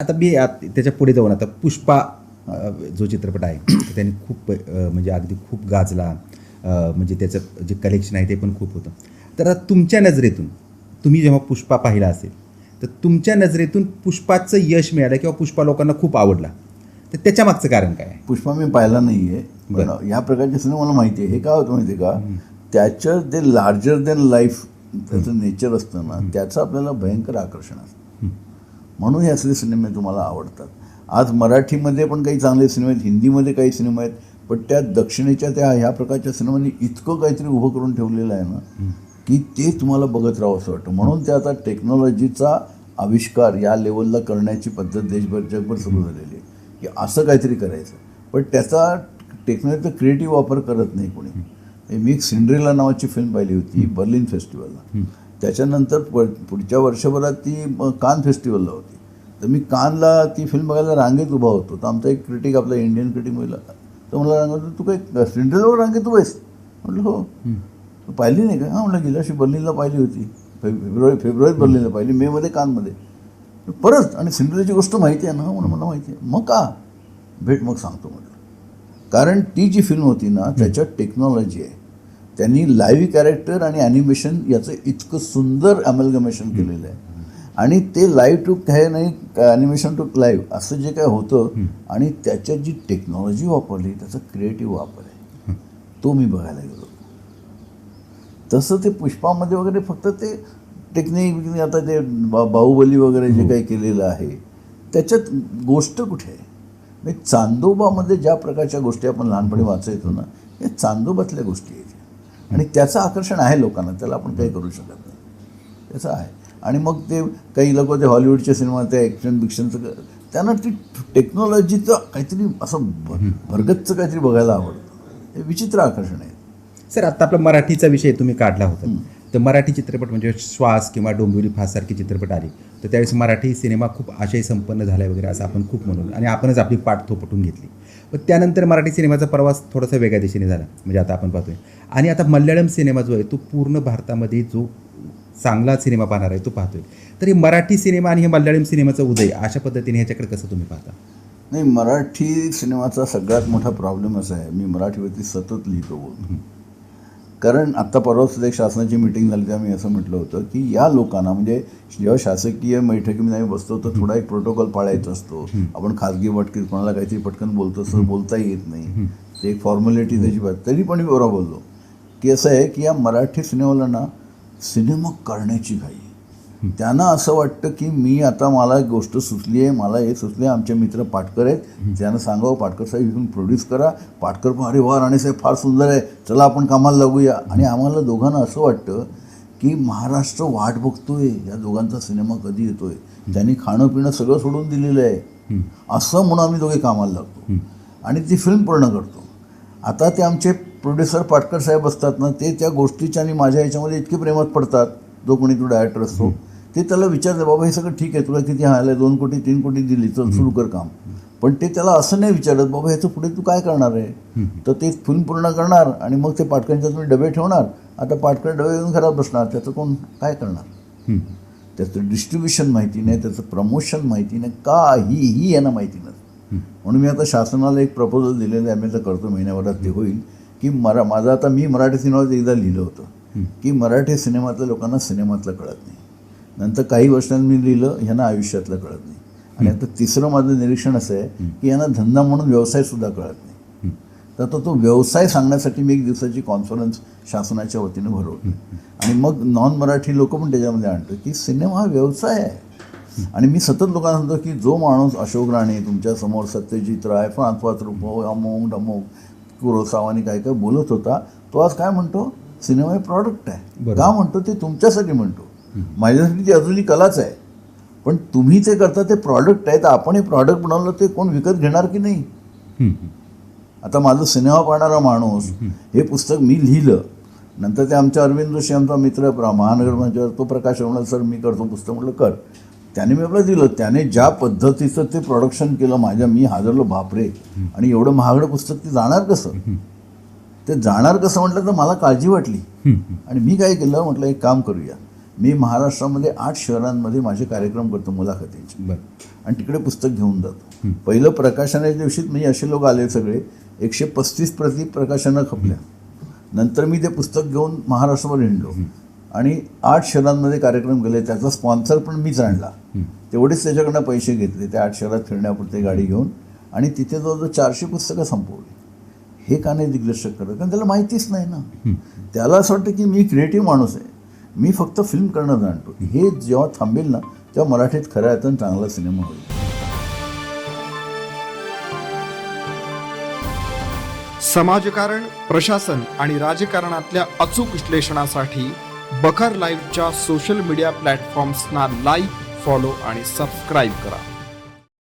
आता मी आत- त्याच्या पुढे जाऊन आता पुष्पा जो चित्रपट आहे तो त्यांनी खूप म्हणजे अगदी खूप गाजला. म्हणजे त्याचं जे कलेक्शन आहे ते पण खूप होतं. तर आता तुमच्या नजरेतून तुम्ही जेव्हा पुष्पा पाहिला असेल तर तुमच्या नजरेतून पुष्पाचं यश मिळालं किंवा पुष्पा लोकांना खूप आवडला. तर त्याच्या मागचं कारण काय आहे? पुष्पा मी पाहिला नाही आहे बरं. या प्रकारचे सिनेमा मला माहिती आहे. हे काय होतं माहिती आहे का? त्याचं ते लार्जर देन लाईफ त्याचं नेचर असतं ना त्याचं आपल्याला भयंकर आकर्षण असतं. म्हणून हे असले सिनेमे तुम्हाला आवडतात. आज मराठीमध्ये पण काही चांगले सिनेमे आहेत हिंदीमध्ये काही सिनेमा आहेत पण त्या दक्षिणेच्या त्या ह्या प्रकारच्या सिनेमांनी इतकं काहीतरी उभं करून ठेवलेलं आहे ना की ते तुम्हाला बघत राहावं असं वाटतं. म्हणून ते आता टेक्नॉलॉजीचा आविष्कार या लेवलला करण्याची पद्धत देशभर जगभर सुरू झालेली आहे की असं काहीतरी करायचं. पण त्याचा टेक्नॉलॉजीचा क्रिएटिव्ह वापर करत नाही कोणी. मी एक सिंड्रेला नावाची फिल्म पाहिली होती बर्लिन फेस्टिवलला त्याच्यानंतर प- पुढच्या वर्षभरात ती कान फेस्टिवलला होती. तर मी कानला ती फिल्म बघायला रांगेत उभा होतो. तर आमचा एक क्रिटिक आपला इंडियन क्रिटिक महिला तर मला सांगतो तू काय सिंड्रेलावर रांगेत तू आहेस? म्हटलं हो. तू पाहिली नाही का? हां म्हटलं गेल्या वर्षी बर्लिनला पाहिली होती. फेब्रुवारी फेब्रुवारीत बर्लिनला पाहिली मेमध्ये कानमध्ये परत आणि सिंड्रेलाची गोष्ट माहिती आहे ना म्हणून मला माहिती आहे. मग का? भेट मग सांगतो म्हटलं. कारण ती जी फिल्म होती ना त्याच्यात टेक्नॉलॉजी आहे. त्यांनी लाईव्ह कॅरेक्टर आणि ॲनिमेशन याचं इतकं सुंदर अमलगमेशन केलेलं आहे. आणि ते लाईव्ह टू काय नाही ॲनिमेशन टू लाईव्ह असं जे काय होतं आणि त्याच्यात जी टेक्नॉलॉजी वापरली त्याचा क्रिएटिव्ह वापर आहे. तो मी बघायला गेलो. तसं ते पुष्पामध्ये वगैरे फक्त ते टेक्निक आता ते बाहुबली वगैरे जे काही केलेलं आहे त्याच्यात गोष्ट कुठे आहे? म्हणजे चांदोबामध्ये ज्या प्रकारच्या गोष्टी आपण लहानपणी वाचायचो ना या चांदोबातल्या गोष्टी आहेत. आणि त्याचं आकर्षण आहे लोकांना त्याला आपण काही करू शकत नाही. त्याचं आहे. आणि मग ते काही लोक ते हॉलिवूडचे सिनेमा ते ॲक्शन बिक्शनचं त्यांना ती टेक्नॉलॉजीचं काहीतरी असं भरगतचं काहीतरी बघायला आवडतं. हे विचित्र आकर्षण आहे. सर आता आपला मराठीचा विषय तुम्ही काढला होता. तर मराठी चित्रपट म्हणजे श्वास किंवा डोंबिवली फासारखे चित्रपट आले. तर त्यावेळेस मराठी सिनेमा खूप आशय संपन्न झाला वगैरे असं आपण खूप म्हणून. आणि आपणच आपली पाठ थोपटून घेतली. पण त्यानंतर मराठी सिनेमाचा प्रवास थोडासा वेगळ्या दिशेने झाला. म्हणजे आता आपण पाहतोय. आणि आता मल्याळम सिनेमा जो आहे तो पूर्ण भारतामध्ये जो चांगला सिनेमा पाहणार आहे तो पाहतोय. तर हे मराठी सिनेमा आणि हे मल्याळम सिनेमाचा उदय अशा पद्धतीने ह्याच्याकडे कसं तुम्ही पाहता? नाही मराठी सिनेमाचा सगळ्यात मोठा प्रॉब्लेम असा आहे. मी मराठीवरती सतत लिहितो कारण आत्ता परवा सुद्धा एक शासनाची मिटिंग झाली तेव्हा मी असं म्हटलं होतं की या लोकांना म्हणजे जेव्हा शासकीय बैठकीमध्ये आम्ही बसतो तर थोडा एक प्रोटोकॉल पाळायचा असतो. आपण खाजगी वाटकीत कोणाला काहीतरी पटकन बोलतो असं बोलता येत नाही. ते एक फॉर्मॅलिटी त्याची बात. तरी पण मी बरोबर बोललो. की असं आहे की या मराठी सिनेमाला सिनेमा करण्याची घाई त्यांना असं वाटतं की मी आता मला एक गोष्ट सुचली आहे मला हे सुचले आमचे मित्र पाटकर आहेत. त्यांना सांगावं पाटकर साहेब इथून प्रोड्यूस करा. पाटकर अरे वा राणे साहेब फार सुंदर आहे. चला आपण कामाला लागूया. आणि आम्हाला दोघांना असं वाटतं की महाराष्ट्र वाट बघतोय. या दोघांचा सिनेमा कधी येतोय? त्यांनी खाणं पिणं सगळं सोडून दिलेलं आहे. असं म्हणून आम्ही दोघे कामाला लागतो. आणि ती फिल्म पूर्ण करतो. आता ते आमचे प्रोड्युसर पाटकर साहेब असतात ना ते त्या गोष्टीच्या आणि माझ्या ह्याच्यामध्ये इतके प्रेमात पडतात. जो कोणी तो डायरेक्टर असतो. ते त्याला विचारतात बाबा हे सगळं ठीक आहे तुला किती आलं दोन कोटी तीन कोटी दिली चल सुरू कर काम. पण ते त्याला असं नाही विचारत बाबा ह्याचं पुढे तू काय करणार आहे? तर ते फिल्म पूर्ण करणार आणि मग ते पाटकांच्या तुम्ही डबे ठेवणार. आता पाटकर डबे येऊन घरात बसणार त्याचं कोण काय करणार? त्याचं डिस्ट्रीब्युशन माहिती नाही त्याचं प्रमोशन माहिती नाही काहीही यांना माहिती नसतं म्हणून मी आता शासनाला एक प्रपोजल दिलेलं आहे मी आता करतो महिन्याभरात ते होईल की मरा माझं आता मी मराठी सिनेमात एकदा लिहिलं होतं की मराठी सिनेमातल्या लोकांना सिनेमातलं कळत नाही. नंतर काही वर्षांनी मी लिहिलं ह्यांना आयुष्यातलं कळत नाही. आणि आता तिसरं माझं निरीक्षण असं आहे की यांना धंदा म्हणून व्यवसायसुद्धा कळत नाही. तर तो तो व्यवसाय सांगण्यासाठी मी एक दिवसाची कॉन्फरन्स शासनाच्या वतीने भरवली. आणि मग नॉन मराठी लोक पण त्याच्यामध्ये आणतो की सिनेमा हा व्यवसाय आहे. आणि मी सतत लोकांना सांगतो की जो माणूस अशोक राणे तुमच्यासमोर सत्यजित राय फ्रान्सवास रुपो अमोक डमोक कुरोसावानी काय काय बोलत होता तो आज काय म्हणतो? सिनेमा हे प्रॉडक्ट आहे. का म्हणतो? ते तुमच्यासाठी म्हणतो. माझ्यासाठी ती अजूनही कलाच आहे. पण तुम्ही ते करता ते प्रॉडक्ट आहे तर आपण हे प्रॉडक्ट बनवलं ते कोण विकत घेणार की नाही? आता माझं सिनेमा पाहणारा माणूस हे पुस्तक मी लिहिलं. नंतर ते आमच्या अरविंद जोशी आमचा मित्र महानगर मंचावर तो प्रकाश म्हणाल सर मी करतो पुस्तक. म्हटलं कर. त्याने मी आपलं दिलं. त्याने ज्या पद्धतीचं ते प्रोडक्शन केलं माझ्या मी हादरलो बापरे. आणि एवढं महागडं पुस्तक ते जाणार कसं? ते जाणार कसं म्हटलं तर मला काळजी वाटली. आणि मी काय केलं म्हटलं एक काम करूया. मी महाराष्ट्रामध्ये आठ शहरांमध्ये माझे कार्यक्रम करतो मुलाखतीचे. आणि तिकडे पुस्तक घेऊन जातो. पहिलं प्रकाशनाच्या दिवशीच म्हणजे असे लोक आले सगळे एकशे पस्तीस प्रति प्रकाशनं खपल्या. नंतर मी ते पुस्तक घेऊन महाराष्ट्रावर हिंडलो. आणि आठ शहरांमध्ये कार्यक्रम केले. त्याचा स्पॉन्सर पण मीच आणला. तेवढेच त्याच्याकडनं पैसे घेतले. त्या आठ शहरात फिरण्यापुरते गाडी घेऊन आणि तिथे जवळजवळ चारशे पुस्तकं संपवली. हे का नाही दिग्दर्शक करत? कारण त्याला माहितीच नाही ना. त्याला असं वाटतं की मी क्रिएटिव्ह माणूस आहे. मी फक्त फिल्म करणं जाणतो. हे जेव्हा थांबेल ना तेव्हा मराठीत खऱ्या अर्थानं चांगला सिनेमा होईल. समाजकारण प्रशासन आणि राजकारणातल्या अचूक विश्लेषणासाठी बखर लाईव्हच्या सोशल मीडिया प्लॅटफॉर्म्सना लाईक फॉलो आणि सबस्क्राईब करा.